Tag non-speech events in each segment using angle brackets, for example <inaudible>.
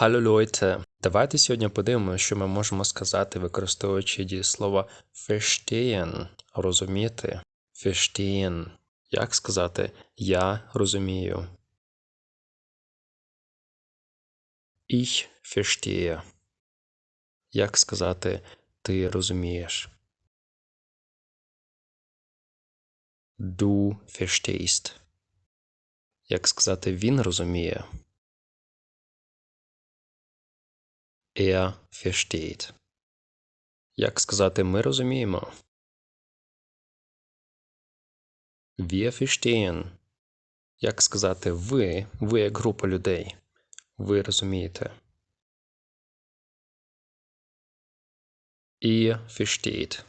Hallo Leute! Давайте сьогодні подивимося, що ми можемо сказати, використовуючи дієслово verstehen – розуміти. Verstehen. Як сказати я розумію? Ich verstehe. Як сказати ти розумієш? Du verstehst. Як сказати він розуміє? Er versteht. Як сказати ми розуміємо? Wir verstehen. Як сказати ви, ви як група людей. Ви розумієте. Ihr versteht.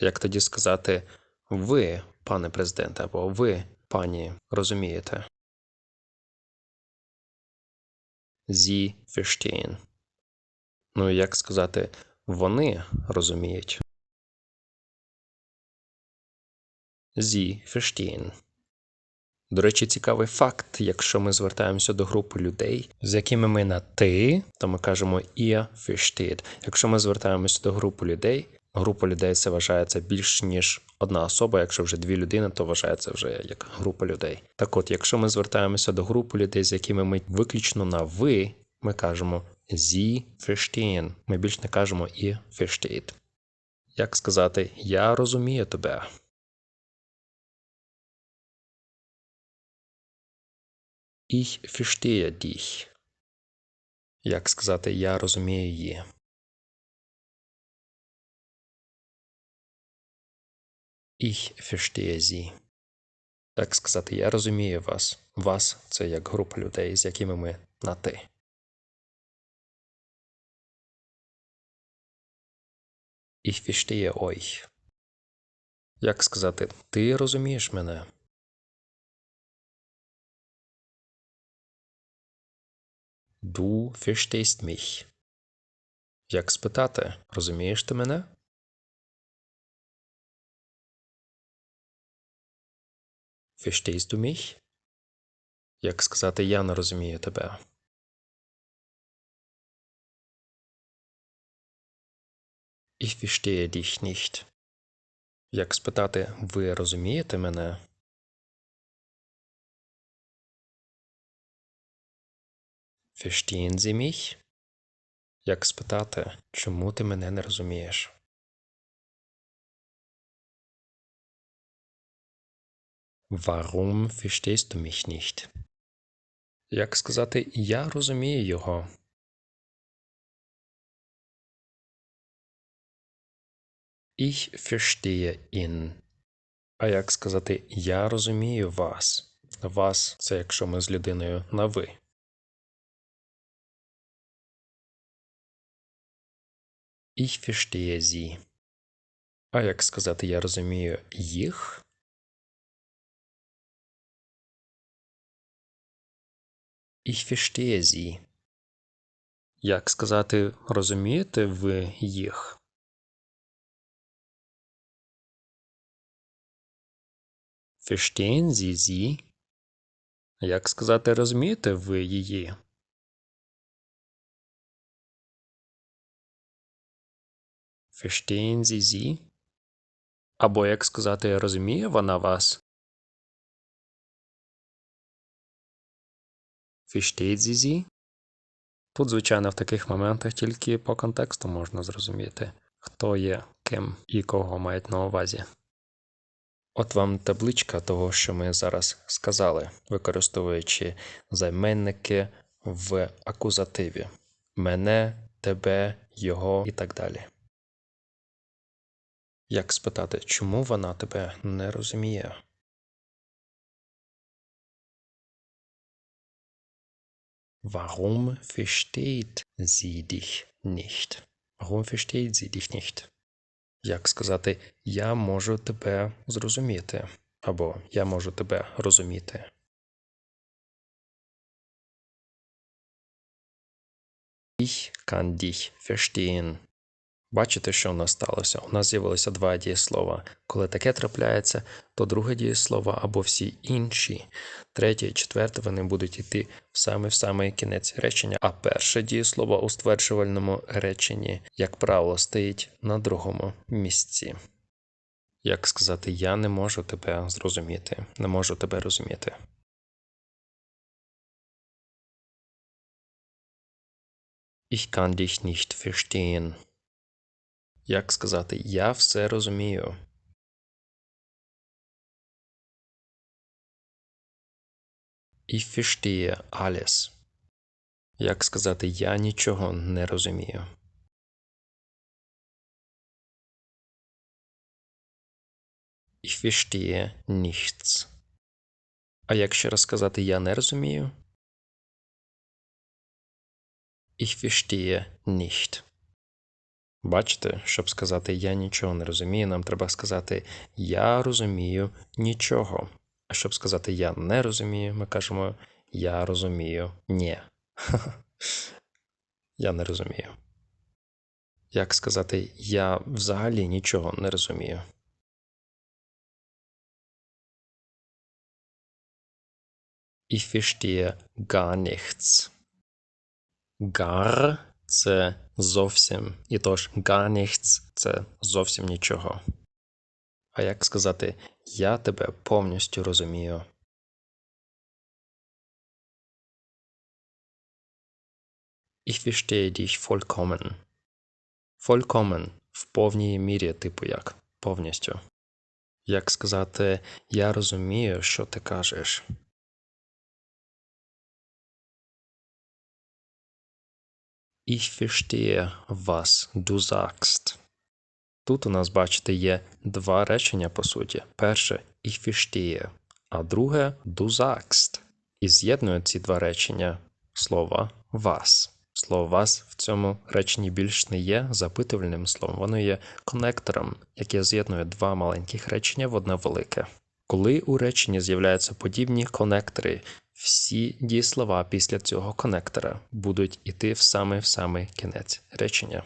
Як тоді сказати ви, пане президенте, або ви, пані, розумієте? Sie verstehen. Ну, як сказати, вони розуміють. Sie verstehen. До речі, цікавий факт, якщо ми звертаємося до групи людей, з якими ми на ти, то ми кажемо ihr versteht. Якщо ми звертаємося до групи людей, група людей це вважається більш ніж одна особа. Якщо вже дві людини, то вважається вже як група людей. Так от, якщо ми звертаємося до групи людей, з якими ми виключно на ви, ми кажемо Sie verstehen. Ми більш не кажемо ihr versteht. Як сказати Я розумію тебе. Ich verstehe dich. Як сказати Я розумію її. Ich verstehe sie. Так сказати Я розумію вас. Вас це як група людей, з якими ми на ти. Ich verstehe euch. Як сказати Ти розумієш мене? Du verstehst mich. Як спитати, розумієш ти мене? Verstehst du mich? Як сказати я не розумію тебе? Ich verstehe dich nicht. Як спитати, ви розумієте мене? Verstehen Sie mich? Як спитати, чому ти мене не розумієш? Warum verstehst du mich nicht? Як сказати, я розумію його? Ich verstehe ihn. А як сказати Я розумію вас? Вас це якщо ми з людиною на ви. Ich verstehe sie. А як сказати Я розумію їх? Ich verstehe sie. Як сказати розумієте ви їх? Verstehen Sie sie? Як сказати розумієте ви її? Verstehen Sie sie? Або як сказати розуміє вона вас? Versteht Sie sie? Тут, звичайно, в таких моментах тільки по контексту можна зрозуміти, хто є ким і кого мають на увазі. От вам табличка того, що ми зараз сказали, використовуючи займенники в акузативі мене, тебе, його і так далі. Як спитати, чому вона тебе не розуміє? Warum versteht sie dich nicht? Warum versteht sie dich nicht? Як сказати Я можу тебе зрозуміти або Я можу тебе розуміти. Ich kann dich verstehen. Бачите, що у нас сталося? У нас з'явилося два дієслова. Коли таке трапляється, то друге дієслово або всі інші, третє і четверте вони будуть йти саме в самий кінець речення, а перше дієслово у стверджувальному реченні, як правило, стоїть на другому місці. Як сказати, я не можу тебе зрозуміти, не можу тебе розуміти. Ich kann dich nicht verstehen. Як сказати, я все розумію. Ich verstehe alles. Як сказати, я нічого не розумію. Ich verstehe nichts. А як ще раз сказати я не розумію? Ich verstehe nicht. Бачите, щоб сказати я нічого не розумію, нам треба сказати я розумію нічого. А щоб сказати я не розумію, ми кажемо я розумію ні. <laughs> Я не розумію. Як сказати я взагалі нічого не розумію. Ich verstehe gar nichts. Gar – це зовсім. І тож gar це зовсім нічого. А як сказати я тебе повністю розумію? Ich verstehe dich vollkommen. Vollkommen в повній мірі, типу як повністю. Як сказати я розумію, що ти кажеш. Ich verstehe, was du sagst. Тут у нас, бачите, є два речення по суті. Перше ich verstehe, а друге du sagst. І з'єднує ці два речення слова was. Слово вас в цьому реченні більш не є запитувальним словом, воно є конектором, яке з'єднує два маленьких речення в одне велике. Коли у реченні з'являються подібні конектори, всі дієслова після цього конектора будуть іти в самий в самий кінець речення.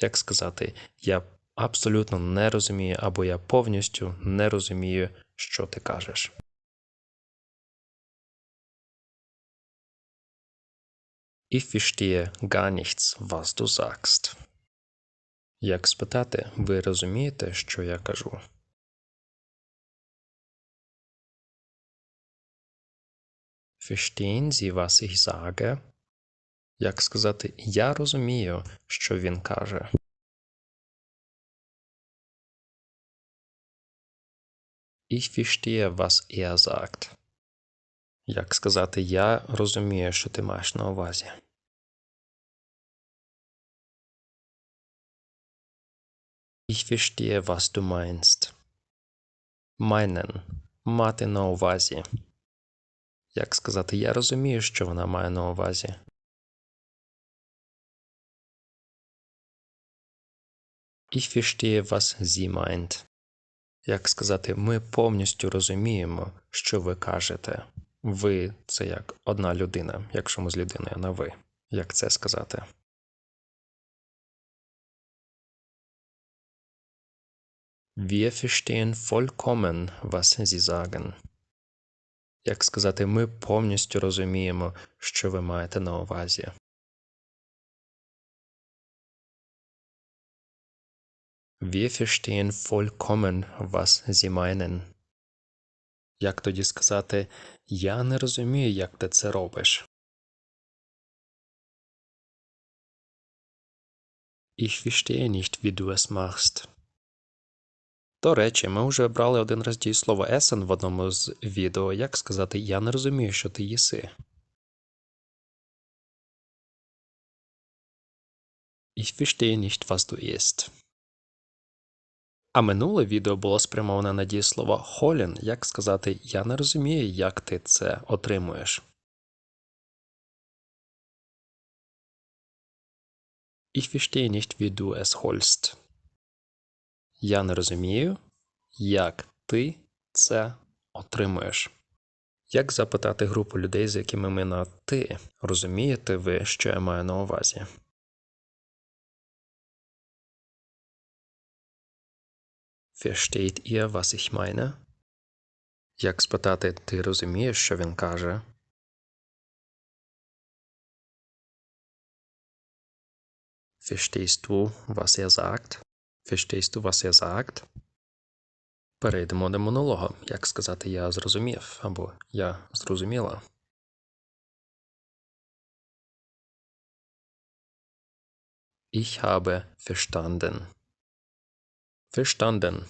Як сказати, я абсолютно не розумію або я повністю не розумію, що ти кажеш. Ich verstehe gar nichts, was du sagst. Як спитати, ви розумієте, що я кажу? Verstehen Sie, was ich sage? Як сказати, я розумію, що він каже. Ich verstehe, was er sagt. Як сказати, я розумію, що ти маєш на увазі. Ich verstehe, was du meinst. Meinen. Мати на увазі. Як сказати, я розумію, що вона має на увазі. Ich verstehe, was sie meint. Як сказати, ми повністю розуміємо, що ви кажете. Ви це як одна людина, якщо ми з людиною на ви. Як це сказати? Wir verstehen vollkommen, was Sie sagen. Як сказати, ми повністю розуміємо, що ви маєте на увазі. Wir verstehen vollkommen, was Sie meinen. Як тоді сказати, я не розумію, як ти це робиш. Ich verstehe nicht, wie du es machst. До речі, ми вже брали один раз дієслово essen в одному з відео. Як сказати, я не розумію, що ти їси. Ich verstehe nicht, was du isst. А минуле відео було спрямоване на дієслово холін, як сказати Я не розумію, як ти це отримуєш. Ich verstehe nicht, wie du es holst. Я не розумію, як ти це отримуєш. Як запитати групу людей, з якими ми на ти, розумієте ви, що я маю на увазі? Versteht ihr, was ich meine? Як спитати, ти розумієш, що він каже? Verstehst du, was er sagt? Verstehst du, was er sagt? Перейдемо до монолога. Як сказати я зрозумів або я зрозуміла. Ich habe verstanden. Verstanden.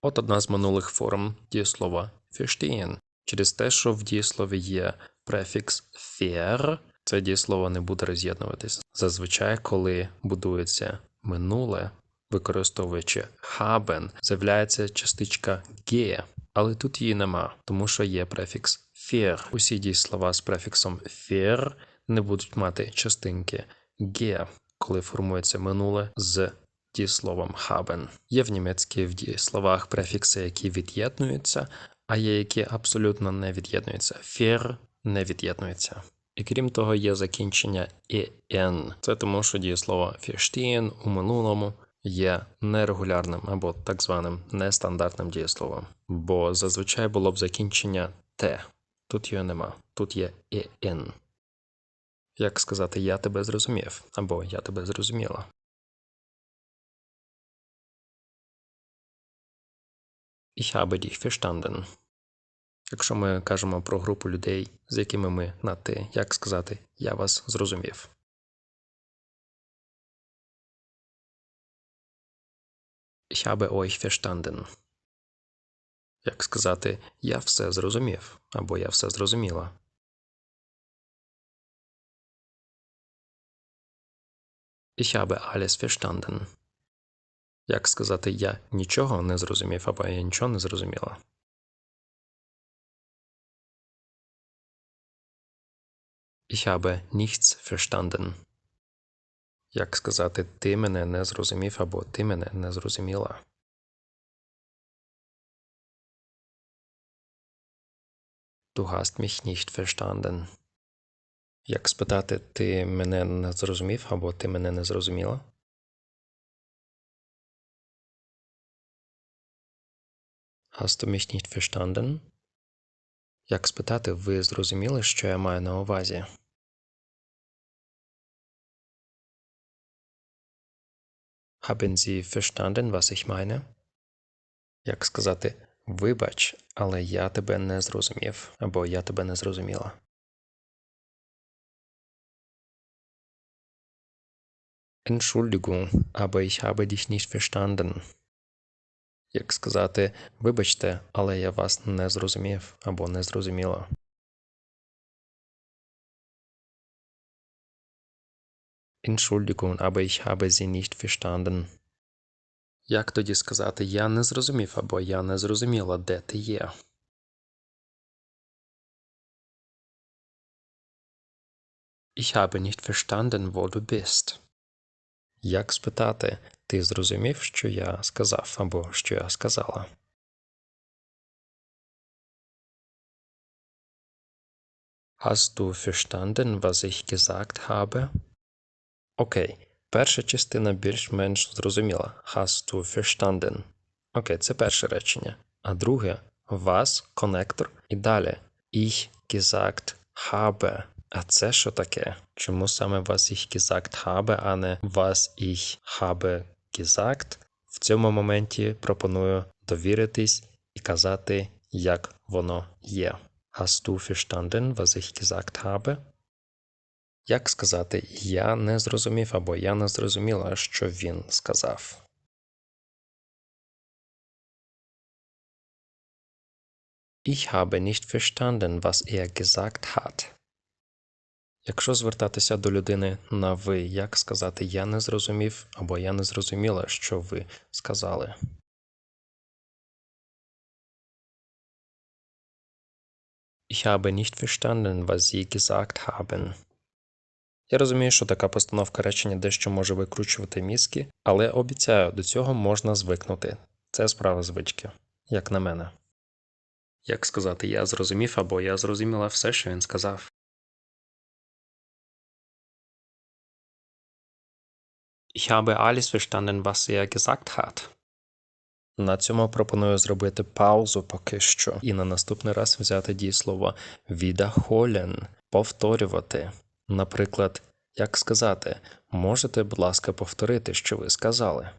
От одна з минулих форм дієслова verstehen. Через те, що в дієслові є префікс «ver», це дієслово не буде роз'єднуватись. Зазвичай, коли будується минуле, використовуючи haben, з'являється частичка «ge», але тут її нема, тому що є префікс «ver». Усі дієслова з префіксом «ver» не будуть мати частинки «ge», коли формується минуле з дієсловом haben. Є в німецькій в дієсловах префікси, які від'єднуються, а є які абсолютно не від'єднуються. «Ver» не від'єднується. І крім того, є закінчення «en». Це тому, що дієслово verstehen у минулому є нерегулярним або так званим нестандартним дієсловом, бо зазвичай було б закінчення «те». Тут його нема. Тут є «en». Як сказати я тебе зрозумів або я тебе зрозуміла. Ich habe dich verstanden. Якщо ми кажемо про групу людей, з якими ми на ти, як сказати я вас зрозумів. Ich habe euch verstanden. Як сказати я все зрозумів або я все зрозуміла. Ich habe alles verstanden. Як сказати я нічого не зрозумів або я нічого не зрозуміла. Ich habe nichts verstanden. Як сказати ти мене не зрозумів або ти мене не зрозуміла. Du hast mich nicht verstanden. Як спитати ти мене не зрозумів або ти мене не зрозуміла? Hast du mich nicht verstanden? Як спитати, ви зрозуміли, що я маю на увазі? Haben Sie verstanden, was ich meine? Як сказати Вибач, але я тебе не зрозумів або я тебе не зрозуміла. Entschuldigung, aber ich habe dich nicht verstanden. Як сказати Вибачте, але я вас не зрозумів або не зрозуміла. Entschuldigung, aber ich habe Sie nicht verstanden. Як тоді сказати Я не зрозумів або Я не зрозуміла, де ти є? Ich habe nicht verstanden, wo du bist. Як спитати Ти зрозумів, що я сказав або що я сказала? Hast du verstanden, was ich gesagt habe? Окей. Перша частина більш-менш зрозуміла. Hast du verstanden? Окей, це перше речення. А друге was, конектор. І далі ich gesagt habe. А це що таке? Чому саме was ich gesagt habe, а не was ich habe gesagt? В цьому моменті пропоную довіритись і казати, як воно є. Hast du verstanden, was ich gesagt habe? Як сказати Я не зрозумів або Я не зрозуміла, що він сказав. Ich habe nicht verstanden, was er gesagt hat. Якщо звертатися до людини на ви, як сказати Я не зрозумів або Я не зрозуміла, що ви сказали. Ich habe nicht verstanden, was Sie gesagt haben. Я розумію, що така постановка речення дещо може викручувати мізки, але обіцяю, до цього можна звикнути. Це справа звички, як на мене. Як сказати, я зрозумів або я зрозуміла все, що він сказав. Ich habe alles verstanden, was er gesagt hat. На цьому пропоную зробити паузу поки що і на наступний раз взяти дієслово wiederholen – повторювати. Наприклад, як сказати, можете, будь ласка, повторити, що ви сказали.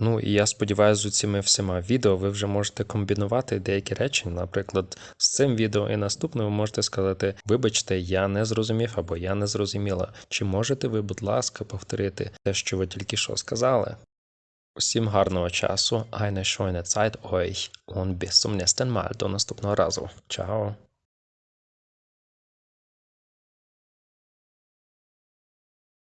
Ну і я сподіваюся, з цими всіма відео ви вже можете комбінувати деякі речі. Наприклад, з цим відео і наступним ви можете сказати: Вибачте, я не зрозумів або я не зрозуміла. Чи можете ви, будь ласка, повторити те, що ви тільки що сказали? Усім гарного часу, eine schöne Zeit euch und bis zum nächsten Mal. До наступного разу. Чао!